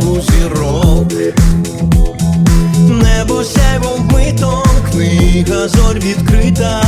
знову зірок, небо сяйвом вмито, книга зорь відкрита.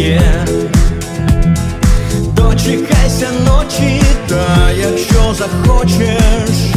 Є. Дочекайся ночі, та якщо захочеш,